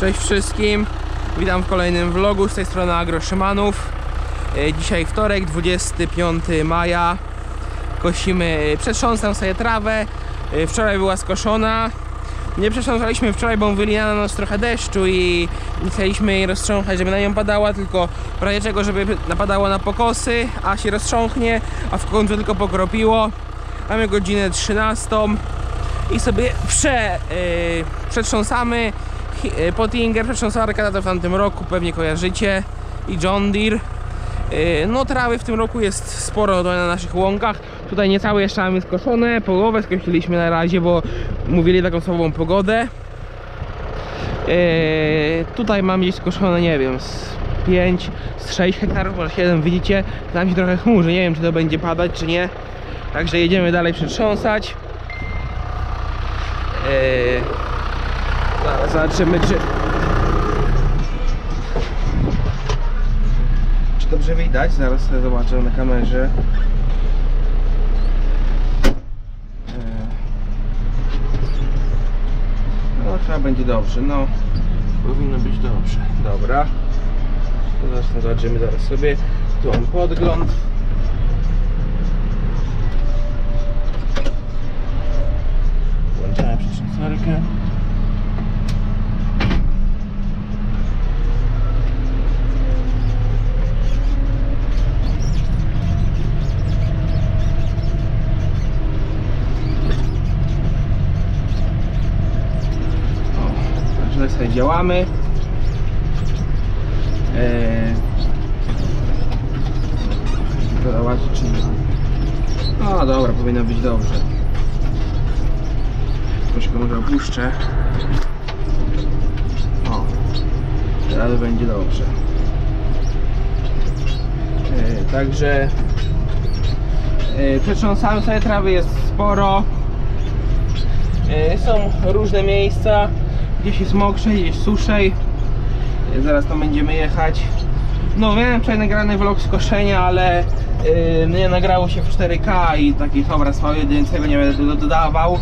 Cześć wszystkim, witam w kolejnym vlogu z tej strony Agro Szymanów. E, Dzisiaj wtorek, 25 maja. Kosimy, przetrząsam sobie trawę. E, Wczoraj była skoszona. Nie przetrząsaliśmy wczoraj, bo wyli na nas trochę deszczu i nie chcieliśmy jej roztrząchać, żeby na nią padała, tylko w razie czego, żeby napadała na pokosy, a się roztrząchnie, a w końcu tylko pokropiło. Mamy godzinę 13 i sobie prze, yy, przetrząsamy Pottinger, przetrząsarka to w tamtym roku, pewnie kojarzycie i John Deere. Yy, No trawy w tym roku jest sporo na naszych łąkach. Tutaj niecałe jeszcze mamy skoszone, połowę skosiliśmy na razie, bo mówili taką słabą pogodę. Yy, tutaj mam gdzieś skoszone, nie wiem, z 5, z 6 hektarów, może 7, widzicie? Tam się trochę chmurzy, nie wiem czy to będzie padać, czy nie. Także jedziemy dalej przetrząsać. Zaraz zobaczymy, czy... Czy dobrze widać? Zaraz sobie zobaczę na kamerze. Yy. No chyba będzie dobrze, no. Powinno być dobrze. Dobra. To Zresztą zobaczymy zaraz sobie. Tu mam podgląd. Włączamy przetrząsarkę. Sobie działamy. Eee, czy. No dobra, powinno być dobrze. Troszkę może opuszczę. O, teraz będzie dobrze. E, także e, przetrząsamy sobie trawy, jest sporo. E, są różne miejsca, gdzieś jest mokrzej, gdzieś suszej. Zaraz tam będziemy jechać. No miałem wczoraj nagrany vlog z koszenia, ale yy, nie nagrało się w 4K i takich obraz mał więc tego nie będę do- dodawał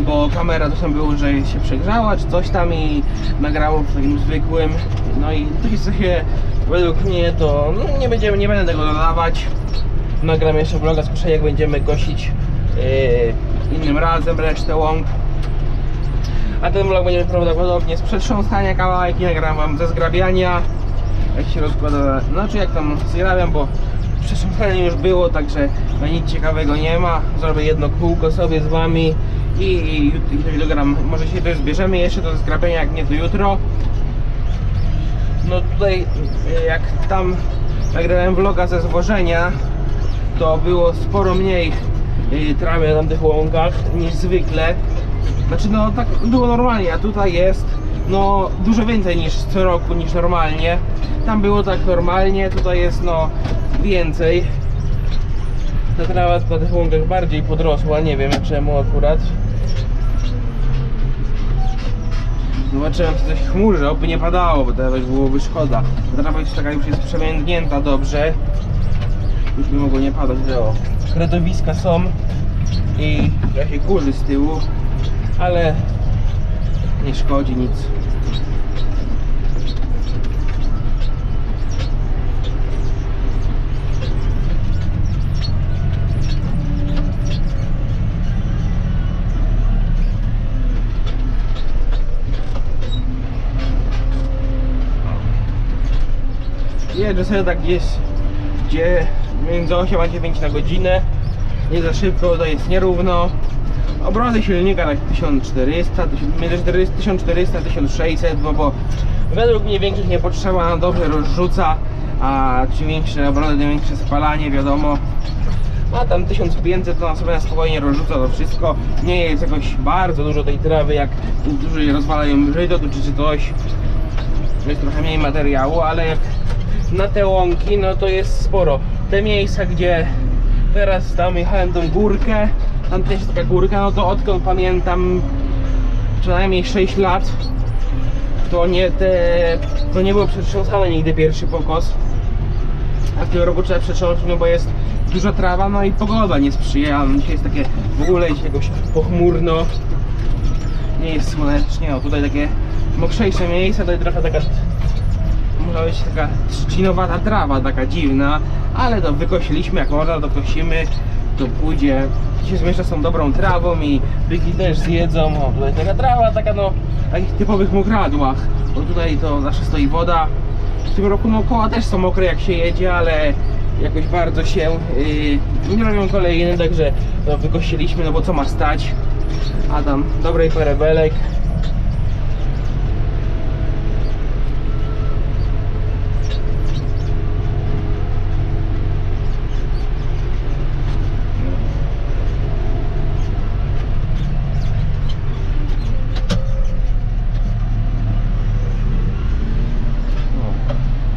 bo kamera to tam było, że się przegrzała czy coś tam i nagrało w takim zwykłym no i to jest trochę według mnie to no, nie będziemy, nie będę tego dodawać nagram jeszcze vloga z koszenia jak będziemy kosić yy, innym razem resztę łąk a ten vlog będziemy prawdopodobnie z przetrząsania kawałek nagram wam ze zgrabiania jak się rozkłada, znaczy jak tam zgrabiam, bo przetrząsanie już było, także no nic ciekawego nie ma. Zrobię jedno kółko sobie z wami i, i, i. Może się też zbierzemy jeszcze do zgrabiania, jak nie to jutro. No tutaj jak tam nagrałem vloga ze zwożenia, to było sporo mniej y, trawy na tamtych łąkach niż zwykle. Znaczy no tak było normalnie, a tutaj jest no dużo więcej niż co roku, niż normalnie. Tam było tak normalnie, tutaj jest no więcej. Ta trawa na tych łąkach bardziej podrosła, nie wiem czemu akurat. Zobaczyłem, czy coś chmurzy, oby nie padało, bo teraz byłoby szkoda. Ta trawa już taka już jest przemięknięta dobrze. Już by mogło nie padać, że o. Kredowiska są i trochę kurzy z tyłu, ale nie szkodzi nic. Jeżdżę sobie tak gdzieś, gdzie między 8 a 9 na godzinę. Nie za szybko, to jest nierówno. Obrony silnika tak 1400, między 400, 1400 a 1600, bo, bo według mnie większych nie potrzeba, na dobrze rozrzuca, a czym większe obrony, tym większe spalanie, wiadomo. A tam 1500 to na sobie na spokojnie rozrzuca to wszystko. Nie jest jakoś bardzo dużo tej trawy, jak dużo rozwalają żyto tu czy, czy coś. Jest trochę mniej materiału, ale jak na te łąki, no to jest sporo. Te miejsca, gdzie teraz tam jechałem tą górkę, tam też jest taka górka, no to odkąd pamiętam co najmniej 6 lat, to nie te, to nie było przetrząsane nigdy pierwszy pokos. A w tym roku trzeba przetrząsnąć, no bo jest duża trawa, no i pogoda nie sprzyja. No Dzisiaj jest takie w ogóle dzisiaj jakoś pochmurno. Nie jest słonecznie, o tutaj takie mokrzejsze miejsca, to jest trochę taka może być taka trzcinowata trawa, taka dziwna, ale to wykosiliśmy, jak można to kosimy, to pójdzie, się zmiesza z tą dobrą trawą i byki też zjedzą, o tutaj taka trawa, taka no, takich typowych mokradłach, bo tutaj to zawsze stoi woda, w tym roku no koła też są mokre jak się jedzie, ale jakoś bardzo się yy, nie robią kolejne, także wykosiliśmy, no bo co ma stać, Adam, dobrej parę belek,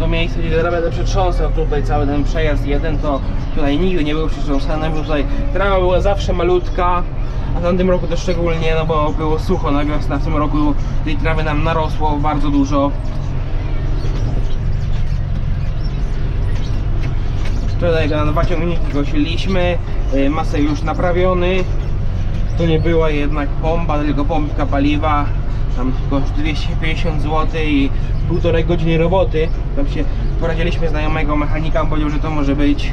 No. Teraz będę przetrząsał tutaj cały ten przejazd jeden, to tutaj nigdy nie był przetrząsany, bo tutaj trawa była zawsze malutka, a w tamtym roku to szczególnie, no bo było sucho na wiosnę, w tym roku tej trawy nam narosło bardzo dużo. Tutaj na dwa ciągniki kosiliśmy, y, masę już naprawiony. To nie była jednak pompa, tylko pompka paliwa. Tam tylko 250 zł i półtorej godziny roboty. Tam się poradziliśmy znajomego mechanika, powiedział, że to może być.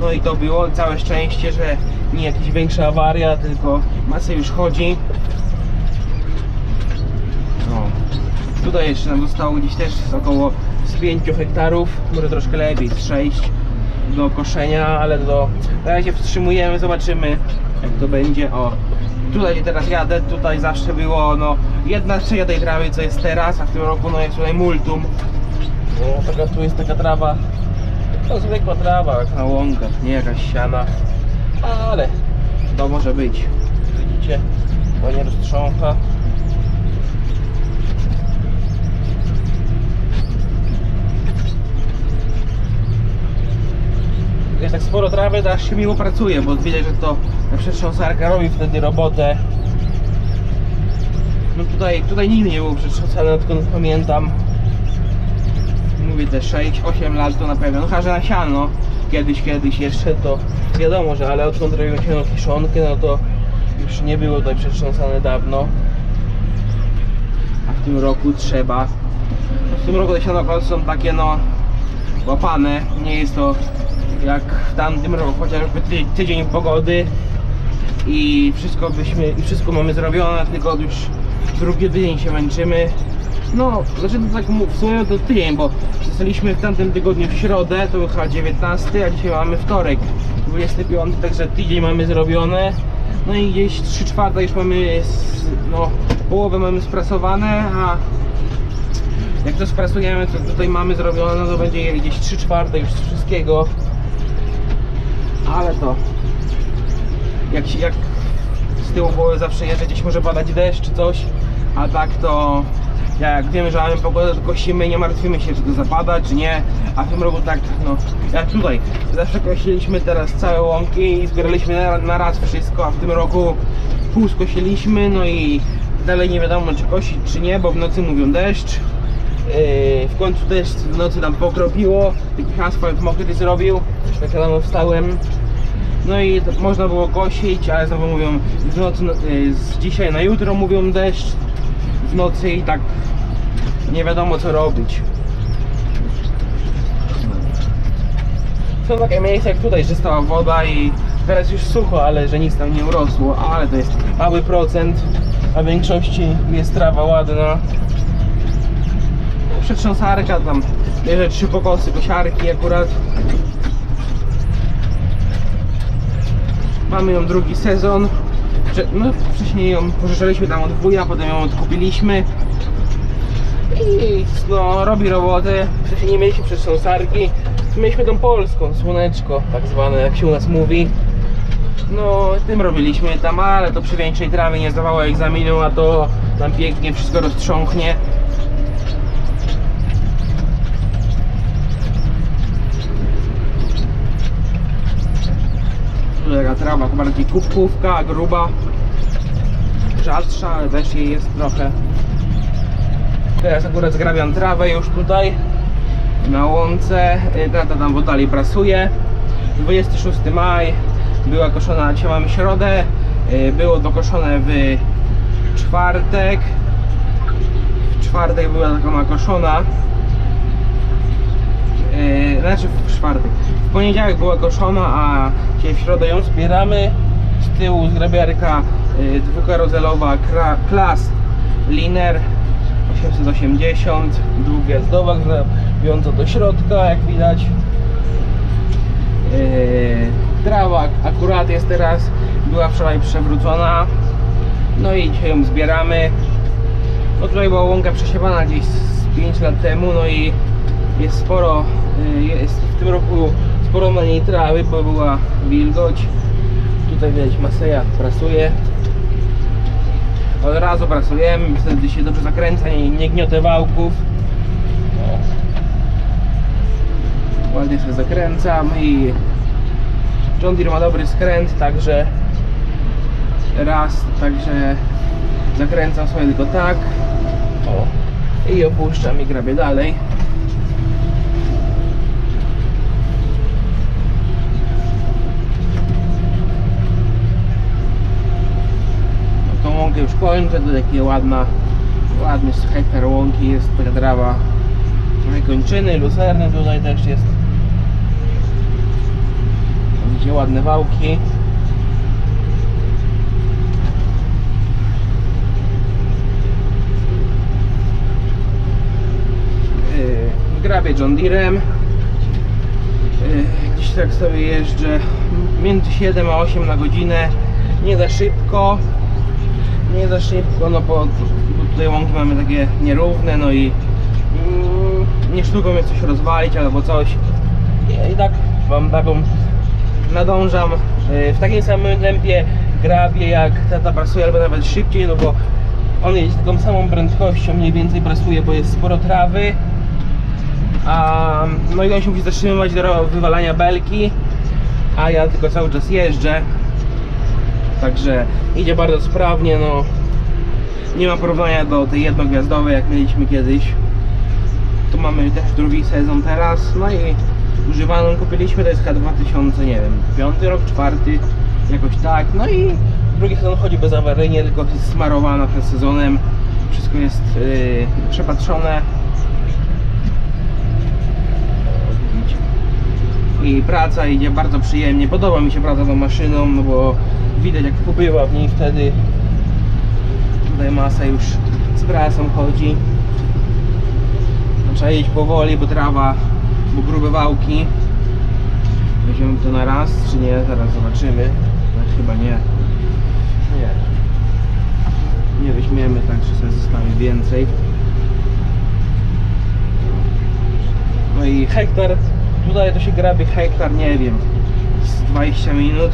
No i to było całe szczęście, że nie jakaś większa awaria, tylko masa już chodzi. No. Tutaj jeszcze nam zostało gdzieś też około z 5 hektarów, może troszkę lepiej, z 6 do koszenia, ale do, na razie wstrzymujemy, zobaczymy jak to będzie. O, tutaj teraz jadę, tutaj zawsze było no jedna trzecia tej trawy co jest teraz, a w tym roku no jest tutaj multum. No, taka, tu jest taka trawa, to zwykła trawa jak na łąkach, nie jakaś siana, ale to może być. Widzicie, ładnie roztrzącha. jest tak sporo trawy, to aż się miło pracuje, bo widać, że to przetrząsarka robi wtedy robotę. No tutaj, tutaj nigdy nie było przetrząsane, odkąd pamiętam. Mówię te 6-8 lat to na pewno, no chyba, że na siano kiedyś, kiedyś jeszcze to wiadomo, że ale odkąd robią się na kiszonkę, no to już nie było tutaj przetrząsane dawno. A w tym roku trzeba. W tym roku te siano są takie no łapane, nie jest to jak w tamtym roku, chociażby ty, tydzień pogody i wszystko byśmy, i wszystko mamy zrobione, tylko już drugi tydzień się męczymy. No, znaczy to tak mów- w sumie to tydzień, bo zostaliśmy w tamtym tygodniu w środę, to był chyba 19, a dzisiaj mamy wtorek, 25, także tydzień mamy zrobione. No i gdzieś 3 czwarte już mamy, no, połowę mamy sprasowane, a jak to sprasujemy, to tutaj mamy zrobione, no to będzie gdzieś 3 czwarte już wszystkiego. Ale to jak, jak z tyłu głowy zawsze jest, że gdzieś może padać deszcz czy coś, a tak to jak że mamy pogodę, to kosimy, nie martwimy się, czy to zapada, czy nie, a w tym roku tak, no, jak tutaj, zawsze kosiliśmy teraz całe łąki i zbieraliśmy na, na raz wszystko, a w tym roku pół skosiliśmy, no i dalej nie wiadomo, czy kosić, czy nie, bo w nocy mówią deszcz, Yy, w końcu też w nocy tam pokropiło, taki asfalt mokry zrobił, tak rano wstałem. No i to można było kosić, ale znowu mówią w nocy, no, yy, z dzisiaj na jutro mówią deszcz w nocy i tak nie wiadomo co robić. Są takie miejsca jak tutaj, że stała woda i teraz już sucho, ale że nic tam nie urosło, ale to jest mały procent, a w większości jest trawa ładna przetrząsarka, tam bierze trzy pokosy kosiarki akurat. Mamy ją drugi sezon. No, wcześniej ją pożyczaliśmy tam od wuja, potem ją odkupiliśmy. I no, robi robotę. Wcześniej nie mieliśmy przetrząsarki. Mieliśmy tą polską, słoneczko, tak zwane, jak się u nas mówi. No, tym robiliśmy tam, ale to przy większej trawie nie zdawało egzaminu, a to tam pięknie wszystko roztrząknie. Tu taka trawa bardziej kubkówka, gruba, rzadsza, ale też jej jest trochę. Teraz akurat zgrabiam trawę już tutaj na łące. Y, Tata tam w oddali prasuje. 26 maj była koszona, dzisiaj mamy środę. Y, Było dokoszone w czwartek. W czwartek była taka nakoszona. Yy, znaczy w czwartek. W poniedziałek była koszona, a dzisiaj w środę ją zbieramy. Z tyłu zgrabiarka dwukarozelowa Klas Liner 880, dwugwiazdowa, grabiąca do środka, jak widać. Yy, trawa akurat jest teraz, była wczoraj przewrócona. No i dzisiaj ją zbieramy. No tutaj była łąka przesiewana gdzieś z 5 lat temu, no i jest sporo, y, jest w tym roku sporo na niej trawy, bo była wilgoć. Tutaj widać Maseja prasuje. Od razu prasujemy, wtedy się dobrze zakręca, nie, nie gniotę wałków. Ładnie się zakręcam i John Deere ma dobry skręt, także raz, także zakręcam sobie tylko tak. I opuszczam i grabię dalej No, tą łąkę już kończę, to takie ładna ładny hektar łąki jest trawa trochę kończyny, lucerny tutaj też jest Widzicie ładne wałki Yy, grabię John Deerem. Yy, Gdzieś tak sobie jeżdżę między 7 a 8 na godzinę. Nie za szybko. Nie za szybko, no bo, tutaj łąki mamy takie nierówne, no i mm, nie sztuką jest coś rozwalić albo coś. I, i tak mam taką nadążam yy, w takim samym tempie grabię jak tata pracuje albo nawet szybciej, no bo on jeździ taką samą prędkością, mniej więcej pracuje, bo jest sporo trawy. A, no i on się musi zatrzymywać do wywalania belki, a ja tylko cały czas jeżdżę. Także idzie bardzo sprawnie, no. Nie ma porównania do tej jednogwiazdowej, jak mieliśmy kiedyś. Tu mamy też drugi sezon teraz, no i używaną kupiliśmy, to jest chyba 2000, nie wiem, piąty rok, czwarty, jakoś tak. No i drugi sezon chodzi bezawaryjnie, tylko jest smarowana przed sezonem. Wszystko jest yy, przepatrzone. I praca idzie bardzo przyjemnie. Podoba mi się praca tą maszyną, no bo widać jak pobywa w niej wtedy. Tutaj masa już z prasą chodzi. Trzeba iść powoli, bo trawa, bo grube wałki. Weźmiemy to na raz, czy nie? Zaraz zobaczymy. No, chyba nie. Nie. Nie weźmiemy, tak że sobie zostawi więcej. No i hektar, tutaj to się grabie hektar, nie wiem, z 20 minut.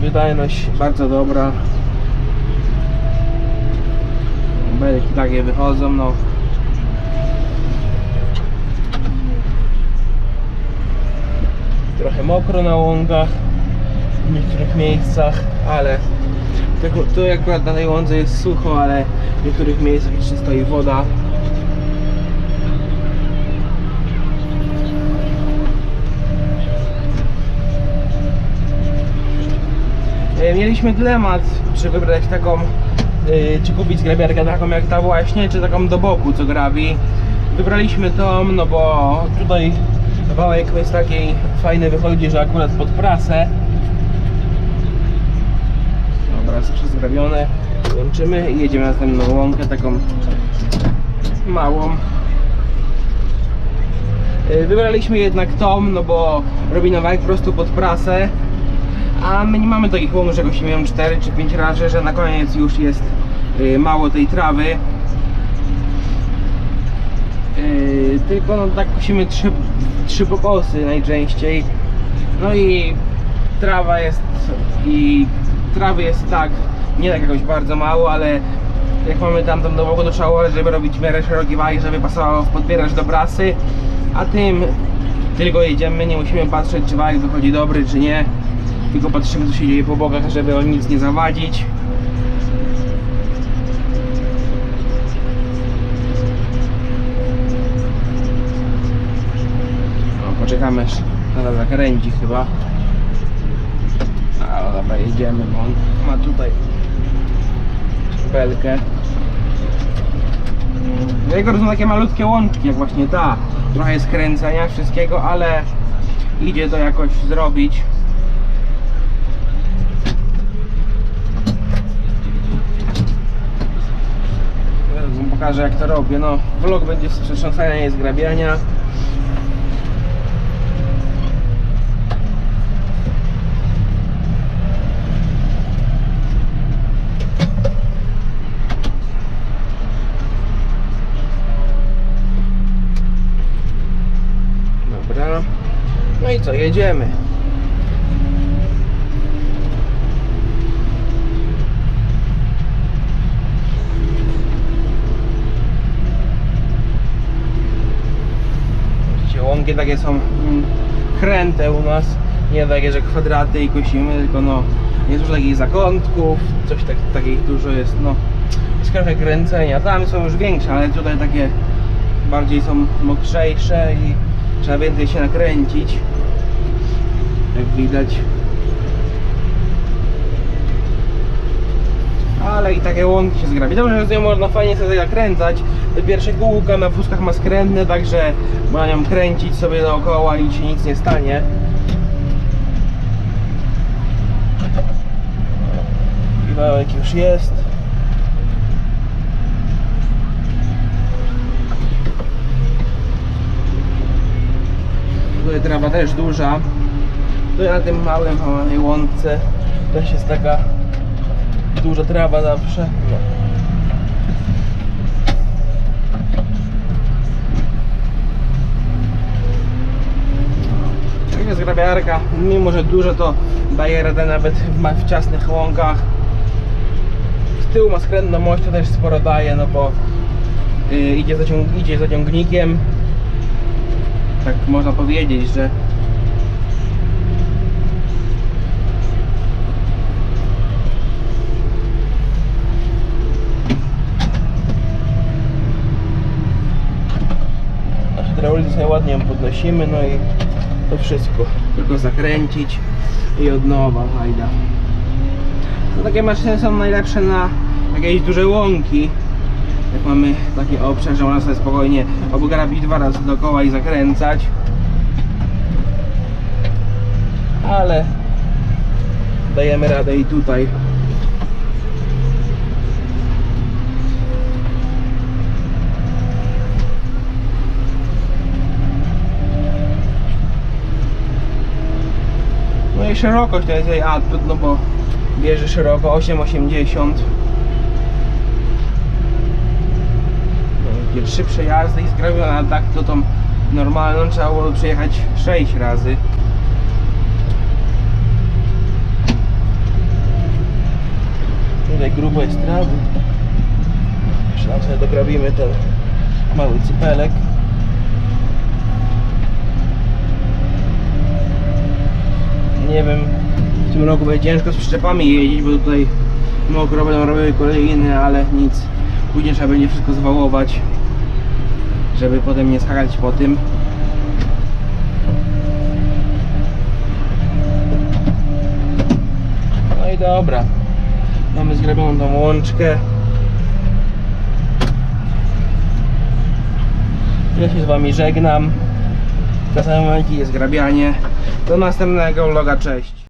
Wydajność bardzo dobra. Belki takie wychodzą, no. Trochę mokro na łąkach w niektórych miejscach, ale tu akurat na tej łące jest sucho, ale w niektórych miejscach jeszcze stoi woda. Mieliśmy dylemat, czy wybrać taką, e, czy kupić grabiarkę taką jak ta właśnie, czy taką do boku, co grabi. Wybraliśmy tą, no bo tutaj wałek jest taki fajny wychodzi, że akurat pod prasę. Dobra, jest przezgrabione. Łączymy i jedziemy na następną łąkę, taką małą. E, Wybraliśmy jednak tą, no bo robi nam wałek po prostu pod prasę. A my nie mamy takich łomów, że nie wiem 4 czy 5 razy, że na koniec już jest y, mało tej trawy. Y, tylko no tak musimy trzy, trzy pokosy najczęściej. No i trawa jest i trawy jest tak, nie tak jakoś bardzo mało, ale jak mamy tamtą boku to trzeba żeby robić miarę szerokie wagi, żeby pasowało w do prasy. A tym tylko jedziemy, nie musimy patrzeć czy wajek wychodzi dobry czy nie. Tylko patrzymy co się dzieje po bokach, żeby o nic nie zawadzić. O, poczekamy aż tata zakręci chyba. A, dobra, jedziemy, bo on ma tutaj belkę. Mm, Jego są takie malutkie łączki, jak właśnie ta. Trochę skręcenia wszystkiego, ale idzie to jakoś zrobić. Teraz wam pokażę jak to robię. No, vlog będzie z przetrząsania i zgrabiania. Dobra. No i co, jedziemy. Łąki takie są mm, kręte u nas. Nie takie, że kwadraty i kosimy, tylko no jest dużo takich zakątków, coś tak, takich dużo jest, no jest kręcenia. Tam są już większe, ale tutaj takie bardziej są mokrzejsze i trzeba więcej się nakręcić. Jak widać. Ale i takie łąki się zgrabi. Dobrze, że z nią można fajnie sobie nakręcać. Te pierwsze kółka na wózkach ma skrętne, także można nią kręcić sobie dookoła i się nic nie stanie. Piwałek już jest. Tutaj trawa też duża. Tutaj na tym małym, łące też jest taka duża trawa zawsze. Taka zgrabiarka, mimo że dużo to daje radę nawet w, w ciasnych łąkach. Z tyłu ma skrętną mość, to też sporo daje, no bo y, idzie, zaciąg idzie zaciągnikiem. Tak można powiedzieć, że na hydraulice sobie ładnie ją podnosimy, no i to wszystko. Tylko zakręcić i od nowa fajda. No, takie maszyny są najlepsze na jakieś duże łąki. Jak mamy taki obszar, że można sobie spokojnie obgrabić dwa razy dookoła i zakręcać. Ale dajemy radę i tutaj. Szerokość to jest jej atut, no bo bierze szeroko 8,80 no, trzy przejazdy i zgrabiona tak to tą normalną trzeba było przejechać 6 razy. Tutaj grubo jest trawy. Jeszcze dograbimy ten mały cypelek nie wiem, w tym roku będzie ciężko z przyczepami jeździć, bo tutaj mokro będą robiły kolejny, ale nic. Później trzeba będzie wszystko zwałować, żeby potem nie skakać po tym. No i dobra. Mamy zgrabioną tą łączkę. Ja się z wami żegnam. Na samym momencie jest grabianie. Do następnego vloga, cześć.